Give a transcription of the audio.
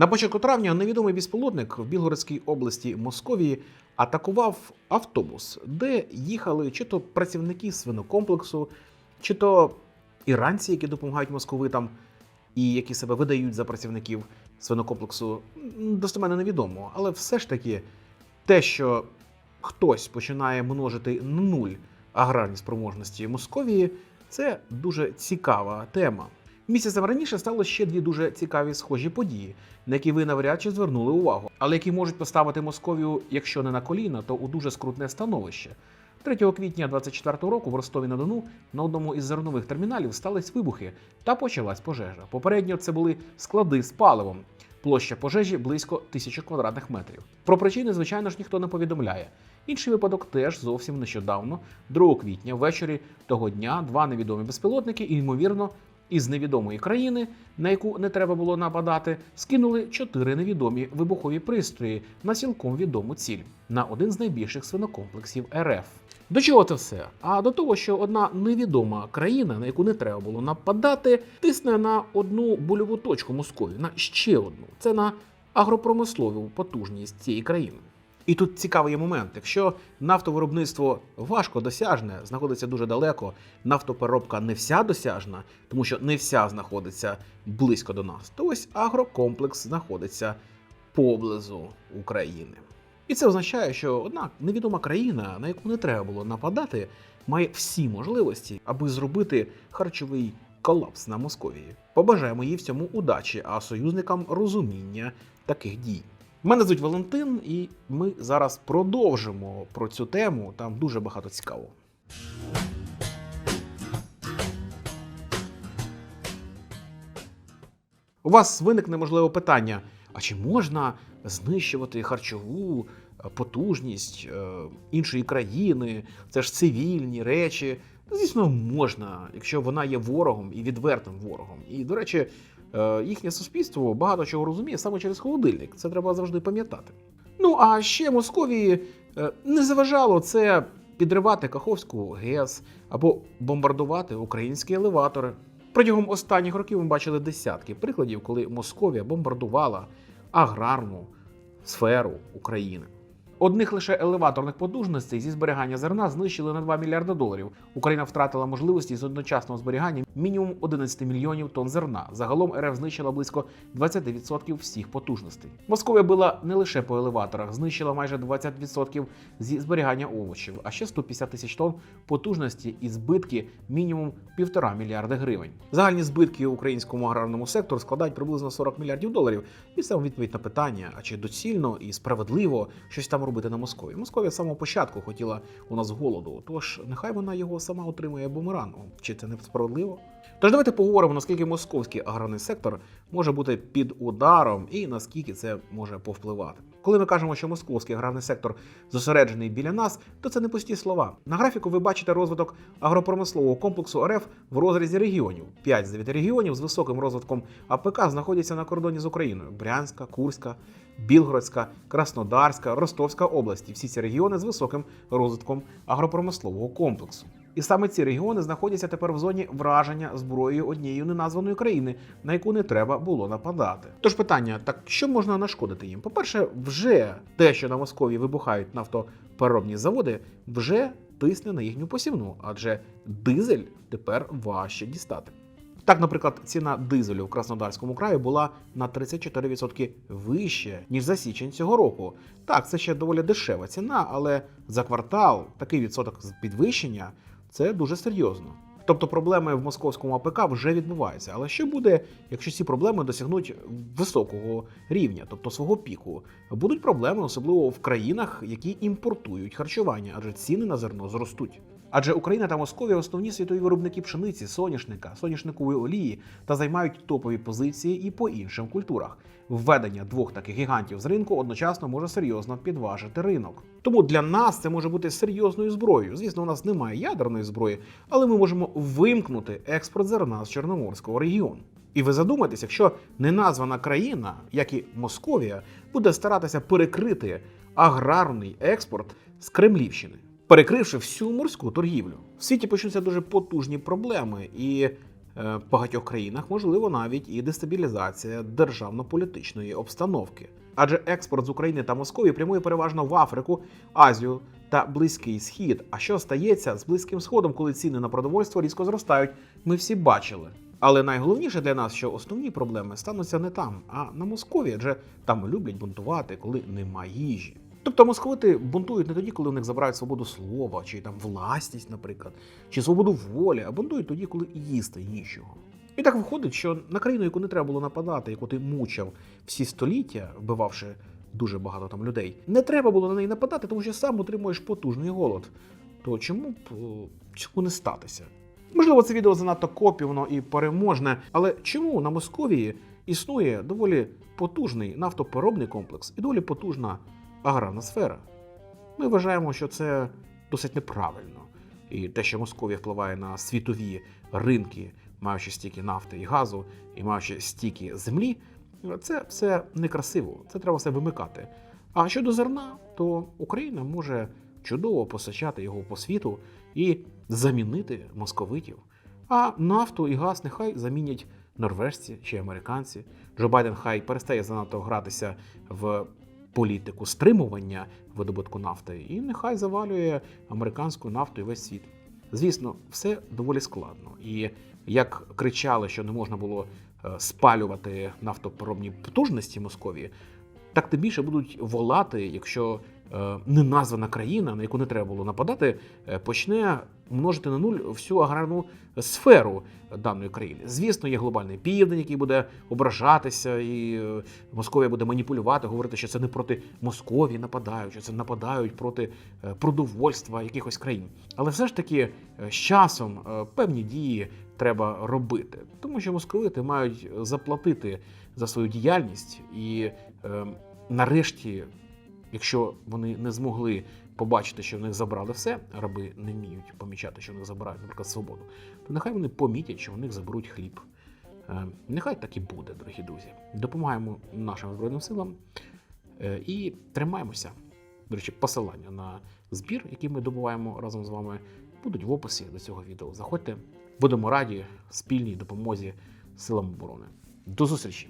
На початку травня невідомий безпілотник в Білгородській області Московії атакував автобус, де їхали чи то працівники свинокомплексу, чи то іранці, які допомагають московитам і які себе видають за працівників свинокомплексу. Достеменно невідомо, але все ж таки те, що хтось починає множити нуль аграрні спроможності Московії, це дуже цікава тема. Місяцем раніше стало ще дві дуже цікаві схожі події, на які ви навряд чи звернули увагу, але які можуть поставити Московію, якщо не на коліна, то у дуже скрутне становище. 3 квітня 24 року в Ростові на Дону на одному із зернових терміналів стались вибухи та почалась пожежа. Попередньо це були склади з паливом. Площа пожежі близько тисячі квадратних метрів. Про причини, звичайно ж, ніхто не повідомляє. Інший випадок теж зовсім нещодавно, 2 квітня, ввечері того дня, два невідомі безпілотники, і, ймовірно, із невідомої країни, на яку не треба було нападати, скинули чотири невідомі вибухові пристрої на цілком відому ціль на один з найбільших свинокомплексів РФ. До чого це все? А до того, що одна невідома країна, на яку не треба було нападати, тисне на одну больову точку Московії, на ще одну. Це на агропромислову потужність цієї країни. І тут цікавий момент: якщо нафтовиробництво важко досяжне, знаходиться дуже далеко, нафтопереробка не вся досяжна, тому що не вся знаходиться близько до нас, то ось агрокомплекс знаходиться поблизу України. І це означає, що одна невідома країна, на яку не треба було нападати, має всі можливості, аби зробити харчовий колапс на Московії. Побажаємо їй в цьому удачі, а союзникам розуміння таких дій. Мене звуть Валентин, і ми зараз продовжимо про цю тему. Там дуже багато цікавого. У вас виникне можливо питання: а чи можна знищувати харчову е, потужність е, іншої країни? Це ж цивільні речі. Звісно, можна, якщо вона є ворогом і відвертим ворогом. І, до речі, їхнє суспільство багато чого розуміє саме через холодильник. Це треба завжди пам'ятати. Ну а ще Московії е, не заважало це підривати Каховську ГЕС або бомбардувати українські елеватори. Протягом останніх років ми бачили десятки прикладів, коли Московія бомбардувала аграрну сферу України. Одних лише елеваторних потужностей зі зберігання зерна знищили на 2 мільярди доларів. Україна втратила можливості з одночасного зберігання мінімум 11 мільйонів тонн зерна. Загалом РФ знищила близько 20% всіх потужностей. Московія била не лише по елеваторах, знищила майже 20% зі зберігання овочів, а ще 150 тисяч тонн потужності і збитки мінімум 1,5 мільярди гривень. Загальні збитки українському аграрному сектору складають приблизно 40 мільярдів доларів. І це відповідь на питання: а чи доцільно і справедливо щось там робити на Москові? Московія з самого початку хотіла у нас голоду, тож нехай вона його сама отримує бумерангом. Чи це не справедливо? Тож давайте поговоримо, наскільки московський аграрний сектор може бути під ударом і наскільки це може повпливати. Коли ми кажемо, що московський аграрний сектор зосереджений біля нас, то це не пусті слова. На графіку ви бачите розвиток агропромислового комплексу РФ в розрізі регіонів. П'ять з дев'яти регіонів з високим розвитком АПК знаходяться на кордоні з Україною: Брянська, Курська, Білгородська, Краснодарська, Ростовська області. Всі ці регіони з високим розвитком агропромислового комплексу. І саме ці регіони знаходяться тепер в зоні враження зброєю однієї неназваної країни, на яку не треба було нападати. Тож питання: так що можна нашкодити їм? По-перше, вже те, що на Московії вибухають нафтопереробні заводи, вже тисне на їхню посівну, адже дизель тепер важче дістати. Так, наприклад, ціна дизелю в Краснодарському краї була на 34% вище, ніж за січень цього року. Так, це ще доволі дешева ціна, але за квартал такий відсоток підвищення це дуже серйозно. Тобто проблеми в московському АПК вже відбуваються. Але що буде, якщо ці проблеми досягнуть високого рівня, тобто свого піку? Будуть проблеми, особливо в країнах, які імпортують харчування, адже ціни на зерно зростуть. Адже Україна та Московія основні світові виробники пшениці, соняшника, соняшникової олії та займають топові позиції і по іншим культурах. Введення двох таких гігантів з ринку одночасно може серйозно підважити ринок. Тому для нас це може бути серйозною зброєю. Звісно, у нас немає ядерної зброї, але ми можемо вимкнути експорт зерна з Чорноморського регіону. І ви задумаєтесь, якщо неназвана країна, як і Московія, буде старатися перекрити аграрний експорт з Кремлівщини, перекривши всю морську торгівлю. В світі почнуться дуже потужні проблеми, і е, в багатьох країнах, можливо, навіть і дестабілізація державно-політичної обстановки. Адже експорт з України та Московії прямує переважно в Африку, Азію та Близький Схід. А що стається з Близьким Сходом, коли ціни на продовольство різко зростають? Ми всі бачили. Але найголовніше для нас, що основні проблеми стануться не там, а на Москові, адже там люблять бунтувати, коли немає їжі. Тобто московити бунтують не тоді, коли у них забирають свободу слова, чи там власність, наприклад, чи свободу волі, а бунтують тоді, коли їсти нічого. І так виходить, що на країну, яку не треба було нападати, яку ти мучав всі століття, вбивавши дуже багато там людей, не треба було на неї нападати, тому що сам отримуєш потужний голод. То чому б о, цього не статися? Можливо, це відео занадто копівно і переможне, але чому на Московії існує доволі потужний нафтопереробний комплекс і доволі потужна аграрна сфера? Ми вважаємо, що це досить неправильно. І те, що Московія впливає на світові ринки, маючи стільки нафти і газу, і маючи стільки землі, це все некрасиво. Це треба все вимикати. А щодо зерна, то Україна може чудово постачати його по світу і замінити московитів. А нафту і газ нехай замінять норвежці чи американці. Джо Байден хай перестає занадто гратися в політику стримування видобутку нафти, і нехай завалює американську нафту і весь світ. Звісно, все доволі складно. І як кричали, що не можна було е, спалювати нафтопереробні потужності Московії, так тим більше будуть волати, якщо е, неназвана країна, на яку не треба було нападати, е, почне множити на нуль всю аграрну сферу даної країни. Звісно, є глобальний південь, який буде ображатися, і е, Московія буде маніпулювати, говорити, що це не проти Московії нападають, що це нападають проти е, продовольства якихось країн. Але все ж таки е, з часом певні дії треба робити, тому що московити мають заплатити за свою діяльність і е, нарешті, якщо вони не змогли побачити, що в них забрали все, раби не вміють помічати, що в них забирають, наприклад, свободу, то нехай вони помітять, що в них заберуть хліб. Е, Нехай так і буде, дорогі друзі. Допомагаємо нашим збройним силам е, і тримаємося. До речі, посилання на збір, який ми добуваємо разом з вами, будуть в описі до цього відео. Заходьте, будемо раді спільній допомозі силам оборони. До зустрічі!